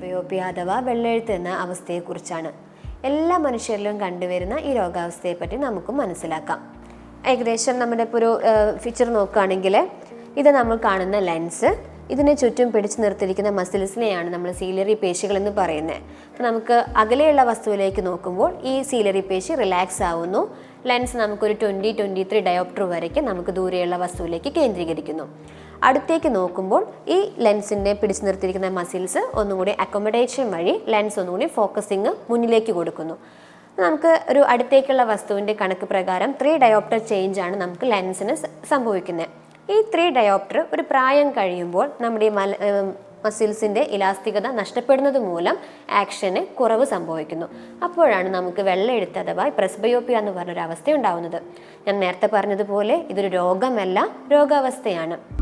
Presbyopia അഥവാ വെള്ളെഴുത്ത് എന്ന അവസ്ഥയെക്കുറിച്ചാണ്. എല്ലാ മനുഷ്യരിലും കണ്ടുവരുന്ന ഈ രോഗാവസ്ഥയെപ്പറ്റി നമുക്ക് മനസ്സിലാക്കാം. ഏകദേശം നമ്മുടെ ഇപ്പോൾ ഒരു ഫിച്ചർ നോക്കുകയാണെങ്കിൽ ഇത് നമ്മൾ കാണുന്ന ലെൻസ് ഇതിനെ ചുറ്റും പിടിച്ചു നിർത്തിയിരിക്കുന്ന മസിൽസിനെയാണ് നമ്മൾ സീലറി പേശികൾ എന്ന് പറയുന്നത്. അപ്പോൾ നമുക്ക് അകലെയുള്ള വസ്തുവിലേക്ക് നോക്കുമ്പോൾ ഈ സീലറി പേശി റിലാക്സ് ആവുന്നു. ലെൻസ് നമുക്കൊരു ട്വന്റി ട്വന്റി ത്രീ ഡയോപ്റ്റർ വരയ്ക്ക് നമുക്ക് ദൂരെയുള്ള വസ്തുവിലേക്ക് കേന്ദ്രീകരിക്കുന്നു. അടുത്തേക്ക് നോക്കുമ്പോൾ ഈ ലെൻസിന്റെ പിടിച്ചു നിർത്തിയിരിക്കുന്ന മസിൽസ് ഒന്നുകൂടി അക്കോമഡേഷൻ വഴി ലെൻസ് ഒന്നുകൂടി ഫോക്കസിങ് മുന്നിലേക്ക് കൊടുക്കുന്നു. നമുക്ക് ഒരു അടുത്തേക്കുള്ള വസ്തുവിന്റെ കണക്ക് പ്രകാരം ത്രീ ഡയോപ്റ്റർ ചേഞ്ച് ആണ് നമുക്ക് ലെൻസിന് സംഭവിക്കുന്നത് ഈ ത്രീ ഡയോപ്റ്റർ ഒരു പ്രായം കഴിയുമ്പോൾ നമ്മുടെ ഈ മല മസിൽസിന്റെ ഇലാസ്തികത നഷ്ടപ്പെടുന്നത് മൂലം ആക്ഷന് കുറവ് സംഭവിക്കുന്നു. അപ്പോഴാണ് നമുക്ക് വെള്ളയെഴുത്ത് അഥവാ പ്രസ്ബയോപ്പിയ എന്ന് പറഞ്ഞൊരു അവസ്ഥ ഉണ്ടാവുന്നത് ഞാൻ നേരത്തെ പറഞ്ഞതുപോലെ ഇതൊരു രോഗമല്ല രോഗാവസ്ഥയാണ്.